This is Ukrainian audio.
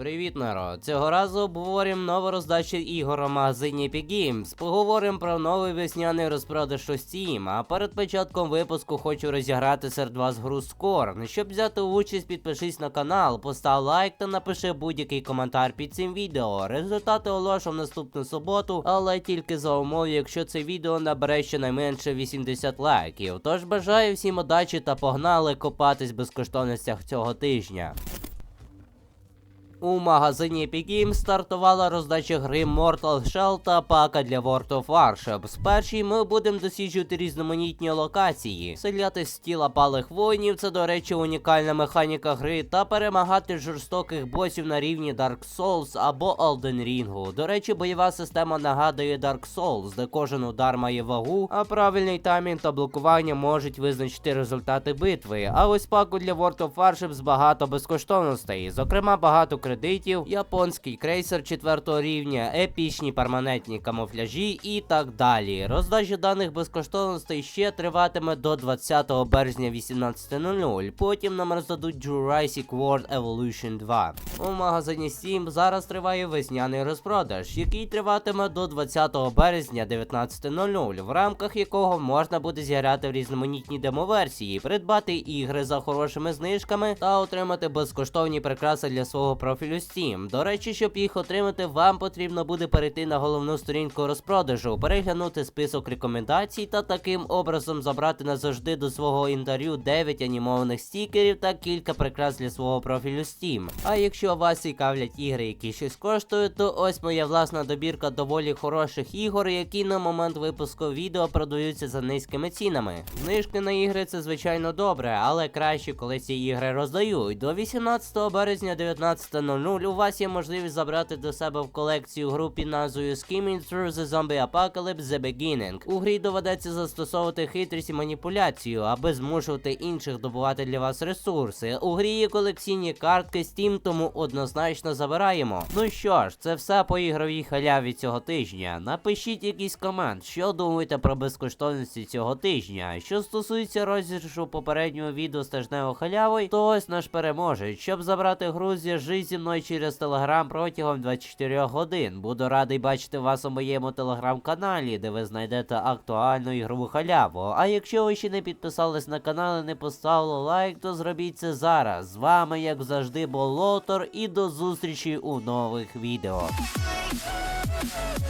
Привіт, народ! Цього разу обговоримо нову роздачу ігор у магазині Epic Games. Поговоримо про новий весняний розпродаж у Steam. А перед початком випуску хочу розіграти серед вас гру Scorn. Щоб взяти участь, підпишись на канал, постав лайк та напиши будь-який коментар під цим відео. Результати оголошу в наступну суботу, але тільки за умови, якщо це відео набере щонайменше 80 лайків. Тож бажаю всім удачі та погнали копатись в безкоштовностях цього тижня. У магазині Epic Games стартувала роздача гри Mortal Shell та пака для World of Warships. Першій ми будемо досліджувати різноманітні локації, селяти з тіла палих воїнів, це, до речі, унікальна механіка гри, та перемагати жорстоких босів на рівні Dark Souls або Elden Ring. До речі, бойова система нагадує Dark Souls, де кожен удар має вагу, а правильний таймінг та блокування можуть визначити результати битви. А ось паку для World of Warships багато безкоштовностей, зокрема багато кредитів, японський крейсер 4 рівня, епічні перманентні камуфляжі і так далі. Роздача даних безкоштовностей ще триватиме до 20 березня 18.00. Потім нам роздадуть Jurassic World Evolution 2. У магазині Steam зараз триває весняний розпродаж, який триватиме до 20 березня 19.00, в рамках якого можна буде зіграти в різноманітні демоверсії, придбати ігри за хорошими знижками та отримати безкоштовні прикраси для свого профілю Steam. До речі, щоб їх отримати, вам потрібно буде перейти на головну сторінку розпродажу, переглянути список рекомендацій та таким образом забрати назавжди до свого інвентарю 9 анімованих стікерів та кілька прикрас для свого профілю Steam. А якщо вас цікавлять ігри, які щось коштують, то ось моя власна добірка доволі хороших ігор, які на момент випуску відео продаються за низькими цінами. Знижки на ігри це звичайно добре, але краще, коли ці ігри роздають. До 18 березня 19.00 у вас є можливість забрати до себе в колекцію гру під назвою Skimming Through the Zombie Apocalypse The Beginning. У грі доведеться застосовувати хитрість і маніпуляцію, аби змушувати інших добувати для вас ресурси. У грі є колекційні картки Steam, тому однозначно забираємо. Ну що ж, це все по ігровій халяві цього тижня. Напишіть якийсь комент, що думаєте про безкоштовності цього тижня. Що стосується розіграшу попереднього відео з тижневою халявою, то ось наш переможець. Щоб забрати гру, зі мною через телеграм протягом 24 годин. Буду радий бачити вас у моєму телеграм-каналі, де ви знайдете актуальну ігрову халяву. А якщо ви ще не підписались на канал і не поставили лайк, то зробіть це зараз. З вами, як завжди, Болотор, і до зустрічі у нових відео. Me,